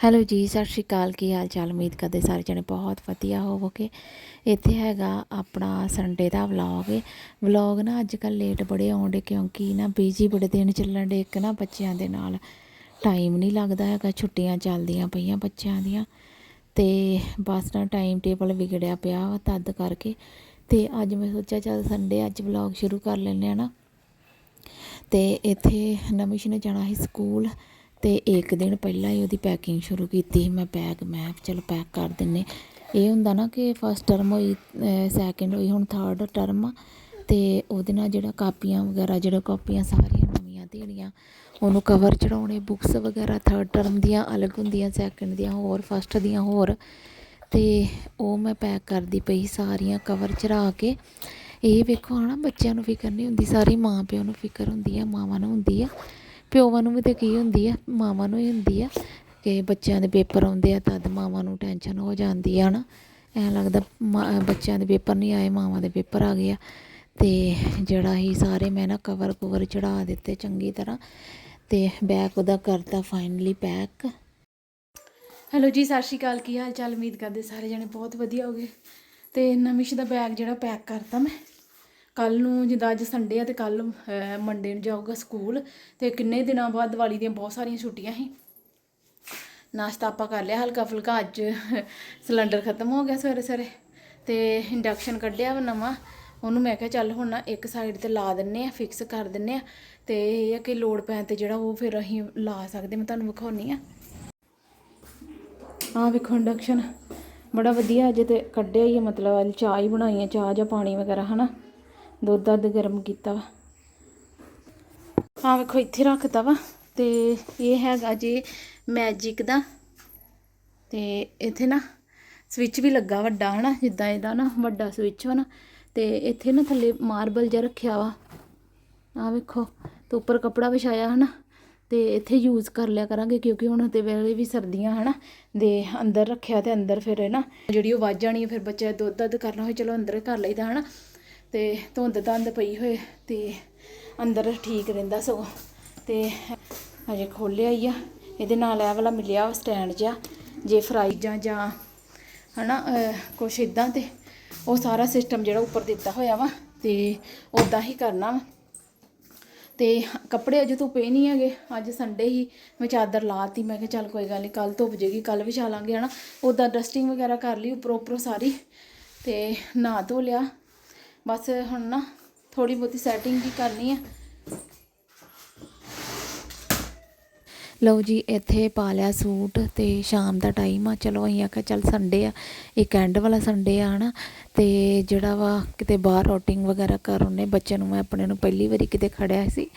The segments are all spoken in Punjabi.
ਹੈਲੋ ਜੀ, ਸਤਿ ਸ਼੍ਰੀ ਅਕਾਲ। ਕੀ ਹਾਲ ਚਾਲ? ਉਮੀਦ ਕਰਦੇ ਸਾਰੇ ਜਣੇ ਬਹੁਤ ਵਧੀਆ ਹੋਵੋਗੇ। ਇੱਥੇ ਹੈਗਾ ਆਪਣਾ ਸੰਡੇ ਦਾ ਵਲੌਗ ਵਲੌਗ ਨਾ ਅੱਜ ਕੱਲ ਲੇਟ ਬੜੇ ਆਉਂਦੇ ਕਿਉਂਕਿ ਨਾ ਬੀਜੀ ਬੜੇ ਦਿਨ ਚੱਲਣ ਦੇ ਇੱਕ ਨਾ ਬੱਚਿਆਂ ਦੇ ਨਾਲ ਟਾਈਮ ਨਹੀਂ ਲੱਗਦਾ ਹੈਗਾ। ਛੁੱਟੀਆਂ ਚੱਲਦੀਆਂ ਪਈਆਂ ਬੱਚਿਆਂ ਦੀਆਂ। ਤੇ ਬਸ ਨਾ ਟਾਈਮ ਟੇਬਲ ਵਿਗੜਿਆ ਪਿਆ ਵਾ ਤਦ ਕਰਕੇ। ਤੇ ਅੱਜ ਮੈਂ ਸੋਚਿਆ ਚੱਲ ਸੰਡੇ ਅੱਜ ਵਲੌਗ ਸ਼ੁਰੂ ਕਰ ਲੈਂਦੇ ਆ ਨਾ। ਤੇ ਇੱਥੇ ਨਮਿਸ਼ ਨੇ ਜਾਣਾ ਸੀ ਸਕੂਲ। ਤੇ ਇੱਕ ਦਿਨ ਪਹਿਲਾਂ ਹੀ ਉਹਦੀ ਪੈਕਿੰਗ ਸ਼ੁਰੂ ਕੀਤੀ ਸੀ। ਮੈਂ ਬੈਗ ਮੈਂ ਚਲੋ ਪੈਕ ਕਰ ਦਿੰਨੇ ਇਹ ਹੁੰਦਾ ਨਾ ਕਿ ਫਸਟ ਟਰਮ ਹੋਈ ਸੈਕਿੰਡ ਹੋਈ, ਹੁਣ ਥਰਡ ਟਰਮ ਆ। ਤੇ ਉਹਦੇ ਨਾਲ ਜਿਹੜਾ ਕਾਪੀਆਂ ਵਗੈਰਾ, ਜਿਹੜਾ ਕਾਪੀਆਂ ਸਾਰੀਆਂ ਨਵੀਆਂ ਦੇਣੀਆਂ ਉਹਨੂੰ ਕਵਰ ਚੜਾਉਣੇ ਬੁੱਕਸ ਵਗੈਰਾ ਥਰਡ ਟਰਮ ਦੀਆਂ ਅਲੱਗ ਹੁੰਦੀਆਂ ਸੈਕਿੰਡ ਦੀਆਂ ਹੋਰ ਫਸਟ ਦੀਆਂ ਹੋਰ। ਤੇ ਉਹ ਮੈਂ ਪੈਕ ਕਰਦੀ ਪਈ ਸਾਰੀਆਂ ਕਵਰ ਚੜਾ ਕੇ। ਇਹ ਵੇਖੋ ਹਨਾ, ਬੱਚਿਆਂ ਨੂੰ ਫਿਕਰ ਨਹੀਂ ਹੁੰਦੀ, ਸਾਰੀ ਮਾਂ ਪਿਓ ਨੂੰ ਫਿਕਰ ਹੁੰਦੀ ਆ, ਮਾਵਾਂ ਨੂੰ ਹੁੰਦੀ ਆ। ਪਿਓਵਾਂ ਨੂੰ ਵੀ ਤਾਂ ਕੀ ਹੁੰਦੀ ਆ, ਮਾਵਾਂ ਨੂੰ ਹੀ ਹੁੰਦੀ ਆ, ਕਿ ਬੱਚਿਆਂ ਦੇ ਪੇਪਰ ਆਉਂਦੇ ਆ ਤਦ ਮਾਵਾਂ ਨੂੰ ਟੈਨਸ਼ਨ ਹੋ ਜਾਂਦੀ ਆ ਨਾ ਐਂ ਲੱਗਦਾ ਮਾਂ- ਬੱਚਿਆਂ ਦੇ ਪੇਪਰ ਨਹੀਂ ਆਏ, ਮਾਵਾਂ ਦੇ ਪੇਪਰ ਆ ਗਏ ਆ। ਤੇ ਜਿਹੜਾ ਹੀ ਸਾਰੇ ਮੈਂ ਨਾ ਕਵਰ ਕਵਰ ਚੜਾ ਦਿੱਤੇ ਚੰਗੀ ਤਰ੍ਹਾਂ, ਤੇ ਬੈਗ ਉਹਦਾ ਕਰਤਾ ਫਾਈਨਲੀ ਪੈਕ ਹੈਲੋ ਜੀ, ਸਤਿ ਸ਼੍ਰੀ ਅਕਾਲ, ਕੀ ਹਾਲ ਚਾਲ? ਉਮੀਦ ਕਰਦੇ ਸਾਰੇ ਜਣੇ ਬਹੁਤ ਵਧੀਆ ਹੋਗੇ। ਤੇ ਨਮਿਸ਼ ਦਾ ਬੈਗ ਜਿਹੜਾ ਪੈਕ ਕਰਤਾ ਮੈਂ। ਕੱਲ ਨੂੰ ਜਿੱਦਾਂ ਅੱਜ ਸੰਡੇ ਆ ਤੇ ਕੱਲ ਮੰਡੇ ਨੂੰ ਜਾਊਗਾ ਸਕੂਲ ਤੇ ਕਿੰਨੇ ਦਿਨਾਂ ਬਾਅਦ ਦੀਵਾਲੀ ਦੀਆਂ ਬਹੁਤ ਸਾਰੀਆਂ ਛੁੱਟੀਆਂ ਸੀ। ਨਾਸ਼ਤਾ ਆਪਾਂ ਕਰ ਲਿਆ, ਹਲਕਾ ਫੁਲਕਾ ਅੱਜ ਸਿਲੰਡਰ ਖਤਮ ਹੋ ਗਿਆ ਸਵੇਰੇ ਸਵੇਰੇ ਤੇ ਇੰਡਕਸ਼ਨ ਕੱਢਿਆ ਵਾ ਨਵਾਂ। ਉਹਨੂੰ ਮੈਂ ਕਿਹਾ ਚੱਲ ਹੁਣ ਨਾ ਇੱਕ ਸਾਈਡ ਤੇ ਲਾ ਦਿੰਨੇ ਆ ਫਿਕਸ ਕਰ ਦਿੰਨੇ ਆ ਤੇ ਇਹ ਆ ਕਿ ਲੋਡ ਪੈਣ ਤੇ ਜਿਹੜਾ ਉਹ ਫਿਰ ਅਸੀਂ ਲਾ ਸਕਦੇ, ਮੈਂ ਤੁਹਾਨੂੰ ਵਿਖਾਉਣੀ ਆ। ਆਹ ਵੇਖੋ ਇੰਡਕਸ਼ਨ ਬੜਾ ਵਧੀਆ ਅਜੇ ਤੇ ਕੱਢਿਆ ਹੀ ਆ, ਮਤਲਬ ਅੱਜ ਚਾਹ ਹੀ ਬਣਾਈ ਆ, ਚਾਹ ਜਾਂ ਪਾਣੀ ਵਗੈਰਾ, ਹਨਾ? ਦੁੱਧ ਦੱਧ ਗਰਮ ਕੀਤਾ ਵਾ। ਆਹ ਵੇਖੋ, ਇੱਥੇ ਰੱਖਤਾ ਵਾ ਤੇ ਇਹ ਹੈਗਾ ਜੀ ਮੈਜਿਕ ਦਾ। ਤੇ ਇੱਥੇ ਨਾ ਸਵਿਚ ਵੀ ਲੱਗਾ ਵੱਡਾ, ਹਨਾ? ਜਿੱਦਾਂ ਇਹਦਾ ਨਾ ਵੱਡਾ ਸਵਿਚ ਵਾ ਨਾ। ਤੇ ਇੱਥੇ ਨਾ ਥੱਲੇ ਮਾਰਬਲ ਜਿਹਾ ਰੱਖਿਆ ਵਾ। ਆਹ ਵੇਖੋ, ਤੇ ਉੱਪਰ ਕਪੜਾ ਵਿਛਾਇਆ, ਹਨਾ? ਤੇ ਇੱਥੇ ਯੂਜ਼ ਕਰ ਲਿਆ ਕਰਾਂਗੇ, ਕਿਉਂਕਿ ਹੁਣ ਤੇ ਵੇਲੇ ਵੀ ਸਰਦੀਆਂ, ਹਨਾ? ਦੇ ਅੰਦਰ ਰੱਖਿਆ ਤੇ ਅੰਦਰ ਫਿਰ ਹੈ ਨਾ ਜਿਹੜੀ ਉਹ ਵੱਜ ਜਾਣੀ ਹੈ ਫਿਰ ਬੱਚਾ ਦੁੱਧ ਦੱਧ ਕਰਨਾ ਹੋਏ, ਚਲੋ ਅੰਦਰ ਕਰ ਲਈਦਾ, ਹਨਾ? ਤੇ ਧੁੰਦ ਧੰਦ ਪਈ ਹੋਏ ਤੇ ਅੰਦਰ ਠੀਕ ਰਹਿੰਦਾ ਸਗੋਂ। ਤੇ ਅਜੇ ਖੋਲਿਆ ਹੀ ਆ। ਇਹਦੇ ਨਾਲ ਇਹ ਵਾਲਾ ਮਿਲਿਆ ਸਟੈਂਡ ਜਿਹਾ ਜੇ ਫਰਾਈ ਜਾਂ ਜਾਂ ਹਨਾ ਅਹ, ਕੁਛ ਇਦਾਂ ਤੇ ਉਹ ਸਾਰਾ ਸਿਸਟਮ ਜਿਹੜਾ ਉੱਪਰ ਦਿੱਤਾ ਹੋਇਆ ਵਾ ਤੇ ਉਦਾਂ ਹੀ ਕਰਨਾ ਵਾ। ਤੇ ਕੱਪੜੇ ਅਜੇ ਧੁੱਪੇ ਨਹੀਂ ਹੈਗੇ। ਅੱਜ ਸੰਡੇ ਹੀ ਮੈਂ ਚਾਦਰ ਲਾਤੀ। ਮੈਂ ਕਿਹਾ ਚੱਲ ਕੋਈ ਗੱਲ ਨਹੀਂ ਕੱਲ ਧੁੱਪ ਜੇਗੀ ਕੱਲ ਵਿਛਾ ਲਾਂਗੇ ਹਨਾ। ਉਦਾਂ ਡਸਟਿੰਗ ਵਗੈਰਾ ਕਰ ਲਈ ਉੱਪਰੋਂ ਉੱਪਰੋਂ ਸਾਰੀ ਤੇ ਨਹਾ ਧੋ ਲਿਆ। ਬਸ ਹੁਣ ਨਾ ਥੋੜੀ ਬਹੁਤੀ ਸੈਟਿੰਗ ਵੀ ਕਰਨੀ ਆ। ਲਓ ਜੀ, ਇੱਥੇ ਪਾ ਲਿਆ ਸੂਟ ਤੇ ਸ਼ਾਮ ਦਾ ਟਾਈਮ ਆ। ਚਲੋ ਅਸੀਂ ਆਖਿਆ ਚੱਲ ਸੰਡੇ ਆ। ਇੱਕ ਐਂਡ ਵਾਲਾ ਸੰਡੇ ਆ, ਹਨਾ? ਤੇ ਜਿਹੜਾ ਵਾ ਕਿਤੇ ਬਾਹਰ ਆਊਟਿੰਗ ਵਗੈਰਾ ਕਰ ਉਹਨੇ ਬੱਚਿਆਂ ਨੂੰ ਮੈਂ ਆਪਣੇ ਨੂੰ ਪਹਿਲੀ ਵਾਰੀ ਕਿਤੇ ਖੜਿਆ ਸੀ।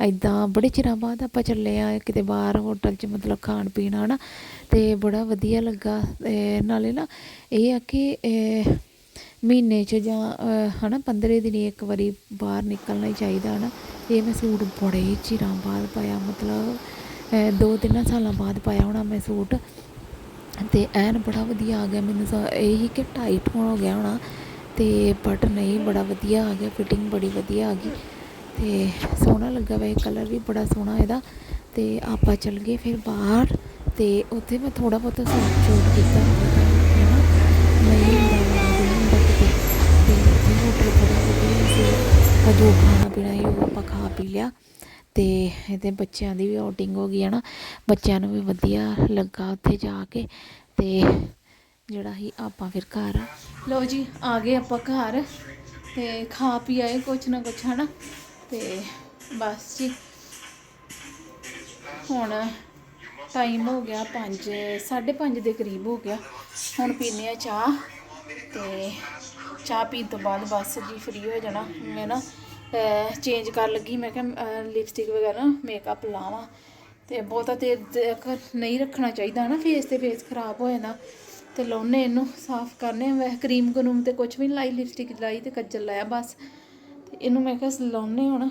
ਐਦਾਂ ਬੜੇ ਚਿਰਾਂ ਬਾਅਦ ਆਪਾਂ ਚੱਲੇ ਆ ਕਿਤੇ ਬਾਹਰ ਹੋਟਲ 'ਚ ਮਤਲਬ ਖਾਣ ਪੀਣ, ਹਨਾ? ਤੇ ਬੜਾ ਵਧੀਆ ਲੱਗਾ। ਨਾਲੇ ਨਾ ਇਹ ਆ ਕਿ ਮਹੀਨੇ 'ਚ ਜਾਂ ਅਹ, ਹਨਾ 15 ਦਿਨੀ ਇੱਕ ਵਾਰੀ ਬਾਹਰ ਨਿਕਲਣਾ ਹੀ ਚਾਹੀਦਾ ਹਨਾ। ਇਹ ਮੈਂ ਸੂਟ ਬੜੇ ਚਿਰਾਂ ਬਾਅਦ ਪਾਇਆ ਮਤਲਬ ਦੋ ਤਿੰਨ ਸਾਲਾਂ ਬਾਅਦ ਪਾਇਆ ਹੋਣਾ ਮੈਂ ਸੂਟ। ਤੇ ਐਨ ਬੜਾ ਵਧੀਆ ਆ ਗਿਆ ਮੈਨੂੰ ਤਾਂ ਇਹ ਹੀ ਕਿ ਟਾਈਟ ਹੋ ਗਿਆ ਹੋਣਾ। ਤੇ ਬਟ ਨਹੀਂ ਬੜਾ ਵਧੀਆ ਆ ਗਿਆ ਫਿਟਿੰਗ ਬੜੀ ਵਧੀਆ ਆ ਗਈ। ਤੇ ਸੋਹਣਾ ਲੱਗਾ ਵਾ ਕਲਰ ਵੀ ਬੜਾ ਸੋਹਣਾ ਇਹਦਾ। ਤੇ ਆਪਾਂ ਚੱਲ ਗਏ ਫਿਰ ਬਾਹਰ ਤੇ ਉੱਥੇ ਮੈਂ ਥੋੜਾ ਬਹੁਤਾ ਸੂਟ ਸ਼ੂਟ ਕੀਤਾ। ਪੀ ਲਿਆ ਤੇ ਇਹਦੇ ਬੱਚਿਆਂ ਦੀ ਵੀ ਆਊਟਿੰਗ ਹੋ ਗਈ ਹੈ ਨਾ, ਬੱਚਿਆਂ ਨੂੰ ਵੀ ਵਧੀਆ ਲੱਗਾ ਉੱਥੇ ਜਾ ਕੇ ਤੇ ਜਿਹੜਾ ਹੀ ਆਪਾਂ ਫਿਰ ਘਰ ਆ। ਲਓ ਜੀ, ਆ ਗਏ ਆਪਾਂ ਘਰ ਤੇ ਖਾ ਪੀ ਆਏ ਕੁਛ ਨਾ ਕੁਛ, ਹਨਾ? ਤੇ ਬਸ ਜੀ। ਹੁਣ ਟਾਈਮ ਹੋ ਗਿਆ 5 5:30 ਦੇ ਕਰੀਬ ਹੋ ਗਿਆ। ਹੁਣ ਪੀਨੇ ਆ ਚਾਹ ਤੇ ਚਾਹ ਪੀਣ ਤੋਂ ਬਾਅਦ ਬਸ ਜੀ ਫ੍ਰੀ ਹੋ ਜਾਣਾ, ਮੈਂ ਨਾ ਚੇਂਜ ਕਰ ਲੱਗੀ। ਮੈਂ ਕਿਹਾ ਲਿਪਸਟਿਕ ਵਗੈਰਾ ਮੇਕਅਪ ਲਾਵਾਂ। ਤੇ ਬਹੁਤਾ ਤੇਜ਼ ਤੱਕ ਨਹੀਂ ਰੱਖਣਾ ਚਾਹੀਦਾ ਨਾ। ਫੇਸ ਤੇ ਫੇਸ ਖਰਾਬ ਹੋ ਜਾਂਦਾ ਤੇ ਲਾਉਨੇ ਇਹਨੂੰ, ਸਾਫ਼ ਕਰਨੇ। ਵੈਸੇ ਕਰੀਮ ਕਰੂਮ ਤੇ ਕੁਝ ਵੀ ਨਹੀਂ ਲਾਈ ਲਿਪਸਟਿਕ ਲਾਈ ਤੇ ਕੱਜਲ ਲਾਇਆ ਬਸ। ਤੇ ਇਹਨੂੰ ਮੈਂ ਕਿਹਾ, ਲਾਉਨੇ ਹੁਣ।